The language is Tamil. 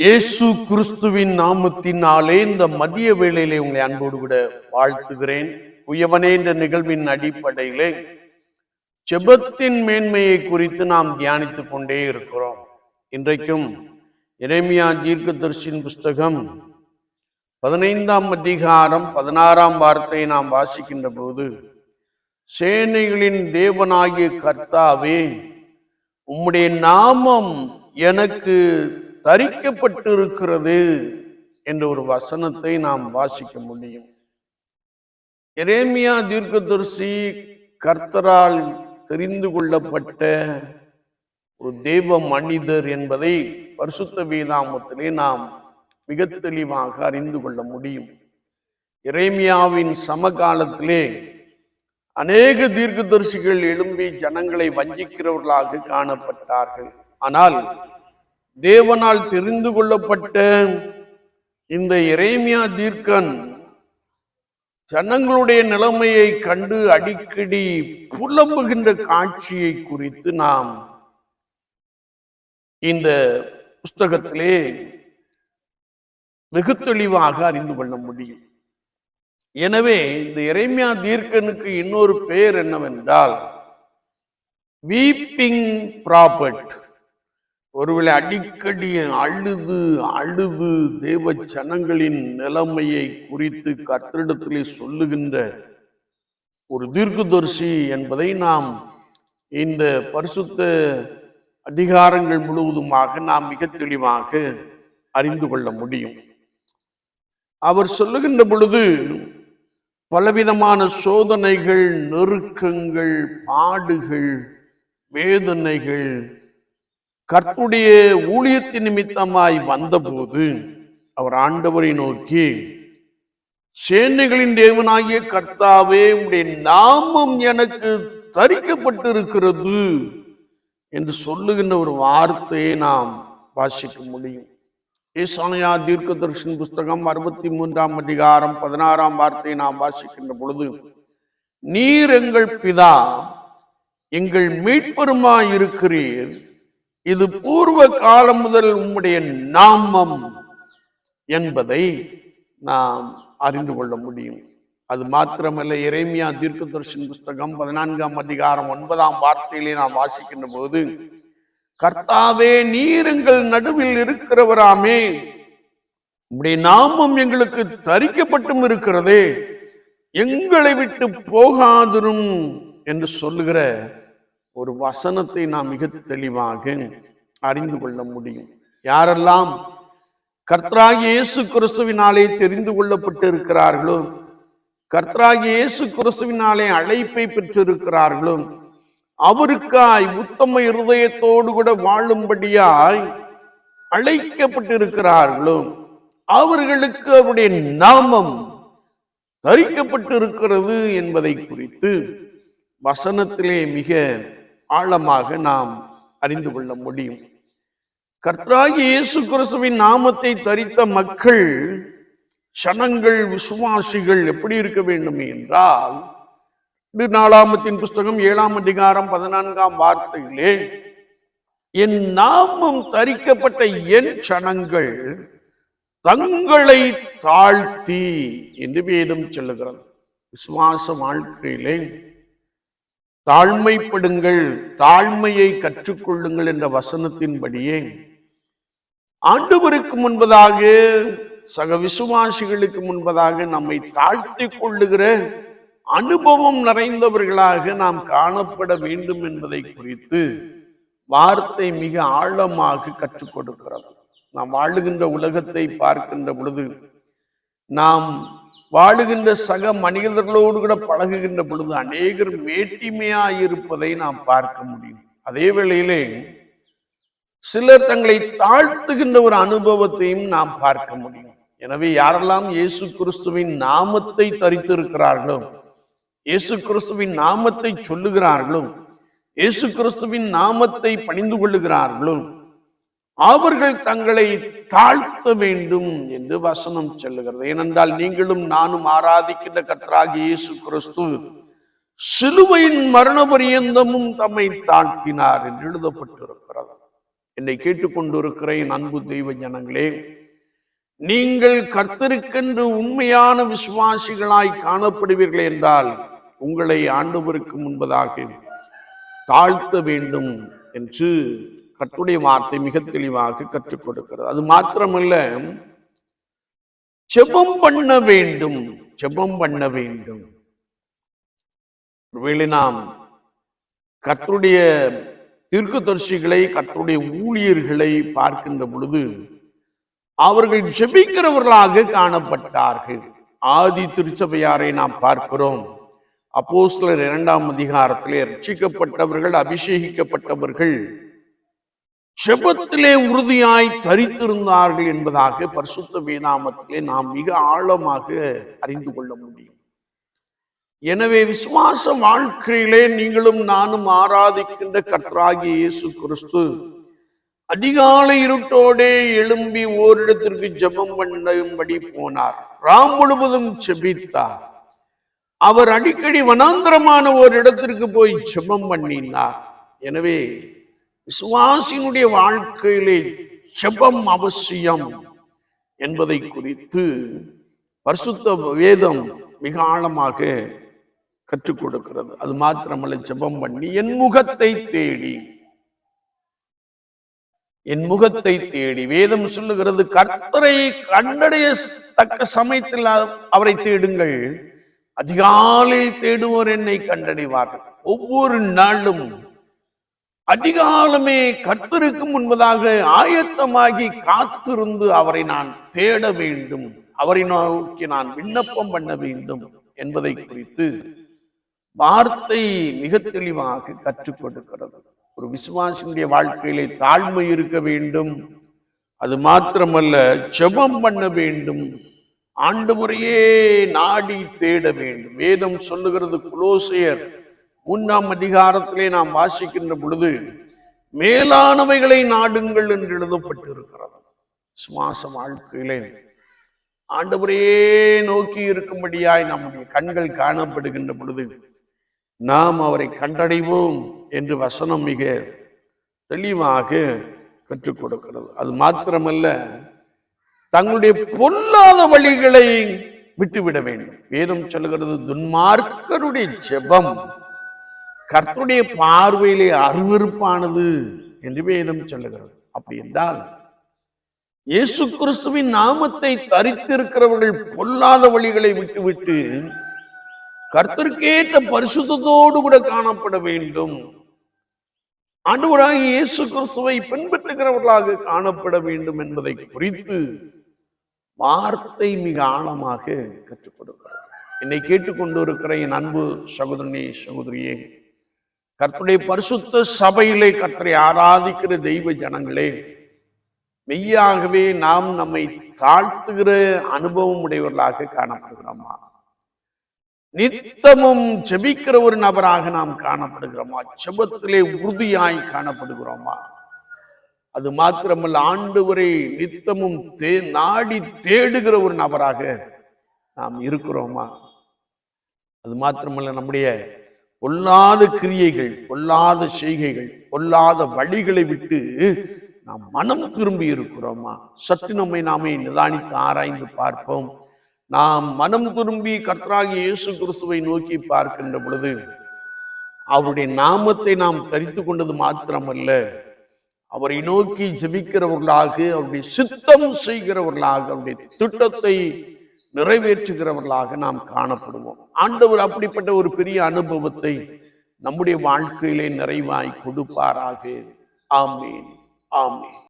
இயேசு கிறிஸ்துவின் நாமத்தினாலே இந்த மதிய வேளையிலே உங்களை அன்போடு கூட வாழ்த்துகிறேன். உயவனே என்ற நிகழ்வின் அடிப்படையிலே செபத்தின் மேன்மையை குறித்து நாம் தியானித்துக் கொண்டே இருக்கிறோம். இன்றைக்கும் இறைமையா தீர்க்கதர்ஷின் புஸ்தகம் பதினைந்தாம் அதிகாரம் பதினாறாம் வார்த்தையை நாம் வாசிக்கின்ற போது சேனைகளின் தேவனாகிய கர்த்தாவே உம்முடைய நாமம் எனக்கு தரிக்கப்பட்டிருக்கிறது என்ற ஒரு வசனத்தை நாம் வாசிக்க முடியும். எரேமியா தீர்க்கதரிசி கர்த்தரால் தெரிந்து கொள்ளப்பட்ட ஒரு தெய்வ மனிதர் என்பதை பரிசுத்த வேதாமத்திலே நாம் மிக தெளிவாக அறிந்து கொள்ள முடியும். இறைமியாவின் சமகாலத்திலே அநேக தீர்க்கதரிசிகள் எழும்பி ஜனங்களை வஞ்சிக்கிறவர்களாக காணப்பட்டார்கள். ஆனால் தேவனால் தெரிந்து கொள்ளப்பட்ட இந்த இறைமியா தீர்க்கன் ஜனங்களுடைய நிலைமையை கண்டு அடிக்கடி புலம்புகின்ற காட்சியை குறித்து நாம் இந்த புஸ்தகத்திலே வெகு தெளிவாக அறிந்து கொள்ள முடியும். எனவே இந்த இறைமியா தீர்க்கனுக்கு இன்னொரு பெயர் என்னவென்றால் வீப்பிங் ப்ராபர்ட். ஒருவேளை அடிக்கடி அழுது அழுது தேவ ஜனங்களின் நிலைமையை குறித்து கர்த்தரிடத்திலே சொல்லுகின்ற ஒரு தீர்க்குதர்சி என்பதை நாம் இந்த பரிசுத்த அதிகாரங்கள் முழுவதுமாக நாம் மிக தெளிவாக அறிந்து கொள்ள முடியும். அவர் சொல்லுகின்ற பொழுது பலவிதமான சோதனைகள் நெருக்கங்கள் பாடுகள் வேதனைகள் கர்த்துடைய ஊழியத்தின் நிமித்தமாய் வந்தபோது அவர் ஆண்டவரை நோக்கி சேனைகளின் தேவனாகிய கர்த்தாவே உடைய நாமம் எனக்கு தரிக்கப்பட்டிருக்கிறது என்று சொல்லுகின்ற ஒரு வார்த்தையை நாம் வாசிக்க முடியும். ஏசாயா தீர்க்க தரிசன புஸ்தகம் அறுபத்தி மூன்றாம் அதிகாரம் பதினாறாம் வார்த்தையை நாம் வாசிக்கின்ற பொழுது நீர் எங்கள் பிதா எங்கள் மீட்பெருமாய் இருக்கிறீர் இது பூர்வ காலம் முதல் உம்முடைய நாமம் என்பதை நாம் அறிந்து கொள்ள முடியும். அது மாத்திரமல்ல இறைமியா தீர்க்கதர்ஷன் புஸ்தகம் பதினான்காம் அதிகாரம் ஒன்பதாம் வார்த்தையிலே நாம் வாசிக்கின்ற போது கர்த்தாவே நீர் எங்கள் நடுவில் இருக்கிறவராமே உம்முடைய நாமம் எங்களுக்கு தரிக்கப்பட்டும் இருக்கிறதே எங்களை விட்டு போகாதிரும் என்று சொல்லுகிற ஒரு வசனத்தை நாம் மிக தெளிவாக அறிந்து கொள்ள முடியும். யாரெல்லாம் கர்த்தராக இயேசு கிறிஸ்துவினாலே தெரிந்து கொள்ளப்பட்டு இருக்கிறார்களோ கர்த்தராகிய இயேசு கிறிஸ்துவினாலே அழைப்பை பெற்றிருக்கிறார்களோ அவருக்காய் உத்தம இருதயத்தோடு கூட வாழும்படியாய் அழைக்கப்பட்டிருக்கிறார்களோ அவர்களுக்கு அவருடைய நாமம் தரிக்கப்பட்டிருக்கிறது என்பதை குறித்து வசனத்திலே மிக ஆழமாக நாம் அறிந்து கொள்ள முடியும். கர்த்தராகி இயேசு கிறிஸ்துவின் நாமத்தை தரித்த மக்கள் சனங்கள் விசுவாசிகள் எப்படி இருக்க வேண்டும் என்றால் நாலாமத்தின் புஸ்தகம் ஏழாம் அதிகாரம் பதினான்காம் வார்த்தையிலே என் நாமம் தரிக்கப்பட்ட என் சனங்கள் தங்களை தாழ்த்தி என்று வேதம் சொல்லுகிறது. விசுவாச வாழ்க்கையிலே தாழ்மைப்படுங்கள் தாழ்மையை கற்றுக்கொள்ளுங்கள் என்ற வசனத்தின்படியே ஆண்டவருக்கு முன்பதாக சக விசுவாசிகளுக்கு முன்பதாக நம்மை தாழ்த்தி கொள்ளுகிற அனுபவம் நிறைந்தவர்களாக நாம் காணப்பட வேண்டும் என்பதை குறித்து வார்த்தை மிக ஆழமாக கற்றுக் கொடுக்கிறது. நாம் வாழுகின்ற உலகத்தை பார்க்கின்ற பொழுது நாம் வாழுகின்ற சக மனிதர்களோடு கூட பழகுகின்ற பொழுது அநேகர் மேட்டிமையாய் இருப்பதை நாம் பார்க்க முடியும். அதே வேளையிலே சிலர் தங்களை தாழ்த்துகின்ற ஒரு அனுபவத்தையும் நாம் பார்க்க முடியும். எனவே யாரெல்லாம் இயேசு கிறிஸ்துவின் நாமத்தை தரித்திருக்கிறார்களோ இயேசு கிறிஸ்துவின் நாமத்தை சொல்லுகிறார்களோ இயேசு கிறிஸ்துவின் நாமத்தை பணிந்து கொள்ளுகிறார்களோ அவர்கள் தங்களை தாழ்த்த வேண்டும் என்று வசனம் சொல்லுகிறது. ஏனென்றால் நீங்களும் நானும் ஆராதிக்கின்ற கர்த்தராகிய இயேசு கிறிஸ்து சிலுவையின் மரண பரியந்தமும் தம்மை தாழ்த்தினார் என்று எழுதப்பட்டிருக்கிறது. என்னை கேட்டுக்கொண்டிருக்கிறேன் அன்பு தெய்வ ஜனங்களே நீங்கள் கர்த்தருக்கென்று உண்மையான விசுவாசிகளாய் காணப்படுவீர்கள் என்றால் உங்களை ஆண்டவருக்கு முன்பதாக தாழ்த்த வேண்டும் என்று கட்டுடைய வார்த்தை மிக தெளிவாக கற்றுக் கொடுக்கிறது. அது மாத்திரமல்ல செபம் பண்ண வேண்டும் செபம் பண்ண வேண்டும். ஒருவேளை நாம் கற்றுடைய தீர்க்கதர்சிகளை கற்றுடைய ஊழியர்களை பார்க்கின்ற பொழுது அவர்கள் ஜெபிக்கிறவர்களாக காணப்பட்டார்கள். ஆதி திருச்சபையாரை நாம் பார்க்கிறோம். அப்போஸ்தலர் இரண்டாம் அதிகாரத்திலே ரட்சிக்கப்பட்டவர்கள் அபிஷேகிக்கப்பட்டவர்கள் செபத்திலே உறுதியாய் தரித்திருந்தார்கள் என்பதாக பரிசுத்த வேதாமத்திலே நாம் மிக ஆழமாக அறிந்து கொள்ள முடியும். எனவே விசுவாச வாழ்க்கையிலே நீங்களும் நானும் ஆராதிக்கின்ற கற்றாகிய இயேசு கிறிஸ்து அதிகாலை இருட்டோடே எழும்பி ஓரிடத்திற்கு ஜெபம் பண்ணும்படி போனார். ராம் முழுவதும் செபித்தார் அவர் அடிக்கடி வனாந்திரமான ஒரு இடத்திற்கு போய் ஜெபம் பண்ணினார். எனவே விசுவாசியினுடைய வாழ்க்கையிலே ஜெபம் அவசியம் என்பதை குறித்து பரிசுத்த வேதம் மிக ஆழமாக கற்றுக் கொடுக்கிறது. அது மாத்திரமல்ல ஜெபம் பண்ணி என் முகத்தை தேடி. என் முகத்தை தேடி. வேதம் சொல்லுகிறது கர்த்தரை கண்டடைய தக்க சமயத்தில் அவரை தேடுங்கள். அதிகாலை தேடுவோர் என்னை கண்டடைவார்கள். ஒவ்வொரு நாளும் அதிகாலமே கர்த்தருக்கு முன்பதாக ஆயத்தமாகி காத்திருந்து அவரை நான் தேட வேண்டும். அவரை நோக்கி நான் விண்ணப்பம் பண்ண வேண்டும் என்பதை குறித்து வார்த்தை மிக தெளிவாக கற்றுக் கொடுக்கிறது. ஒரு விசுவாசியுடைய வாழ்க்கையிலே தாழ்மை இருக்க வேண்டும். அது மாத்திரமல்ல செபம் பண்ண வேண்டும். ஆண்டு முறையே நாடி தேட வேண்டும். வேதம் சொல்லுகிறது குலோசியர் மூன்றாம் அதிகாரத்திலே நாம் வாசிக்கின்ற பொழுது மேலானவைகளை நாடுங்கள் என்று எழுதப்பட்டிருக்கிறது. சுவாச வாழ்க்கையிலே. ஆண்டவரையே நோக்கி இருக்கும்படியாய் நம்முடைய கண்கள் காணப்படுகின்ற பொழுது நாம் அவரை கண்டடைவோம் என்று வசனம் மிக தெளிவாக கற்றுக் கொடுக்கிறது. அது மாத்திரமல்ல தங்களுடைய பொல்லாத வழிகளை விட்டுவிட வேண்டும். வேதம் சொல்லுகிறது துன்மார்க்கருடைய ஜெபம். கர்த்தருடைய பார்வையிலே அருவருப்பானது என்று வேதம் சொல்லுகிறது. அப்படி என்றால் இயேசு கிறிஸ்துவின் நாமத்தை தரித்திருக்கிறவர்கள் பொல்லாத வழிகளை விட்டுவிட்டு கர்த்தருக்கேற்ற பரிசுத்தோடு கூட காணப்பட வேண்டும். ஆண்டவராக இயேசு கிறிஸ்துவை பின்பற்றுகிறவர்களாக காணப்பட வேண்டும் என்பதை குறித்து வார்த்தை மிக ஆழமாக கற்றுக் கொடுக்கிறது என்னை கேட்டுக்கொண்டு இருக்கிற என் அன்பு சகோதரனே சகோதரியே கர்த்தருடைய பரிசுத்த சபையிலே கர்த்தரை ஆராதிக்கிற தெய்வ ஜனங்களே மெய்யாகவே நாம் நம்மை தாழ்த்துகிற அனுபவம் உடையவர்களாக காணப்படுகிறோமா? நித்தமும் செபிக்கிற ஒரு நபராக நாம் காணப்படுகிறோமா? செபத்திலே உறுதியாய் காணப்படுகிறோமா? அது மாத்திரமல்ல ஆண்டவரை நித்தமும் தே நாடி தேடுகிற ஒரு நபராக நாம் இருக்கிறோமா? அது மாத்திரமல்ல நம்முடைய பொல்லாத கிரியைகள் பொல்லாத செய்கைகள் பொல்லாத வழிகளை விட்டு நாம் மனம் திரும்பி இருக்கிறோமா? சற்று நம்மை நாமே நிதானித்து ஆராய்ந்து பார்ப்போம். நாம் மனம் திரும்பி கர்த்தராகி இயேசு கிறிஸ்துவை நோக்கி பார்க்கின்ற பொழுது அவருடைய நாமத்தை நாம் தரித்து கொண்டது மாத்திரமல்ல. அவரை நோக்கி ஜபிக்கிறவர்களாக அவருடைய சித்தம் செய்கிறவர்களாக அவருடைய திட்டத்தை நிறைவேற்றுகிறவர்களாக நாம் காணப்படுவோம். ஆண்டவர் அப்படிப்பட்ட ஒரு பெரிய அனுபவத்தை நம்முடைய வாழ்க்கையிலே நிறைவாய் கொடுப்பாராக. ஆமீன். ஆமீன்.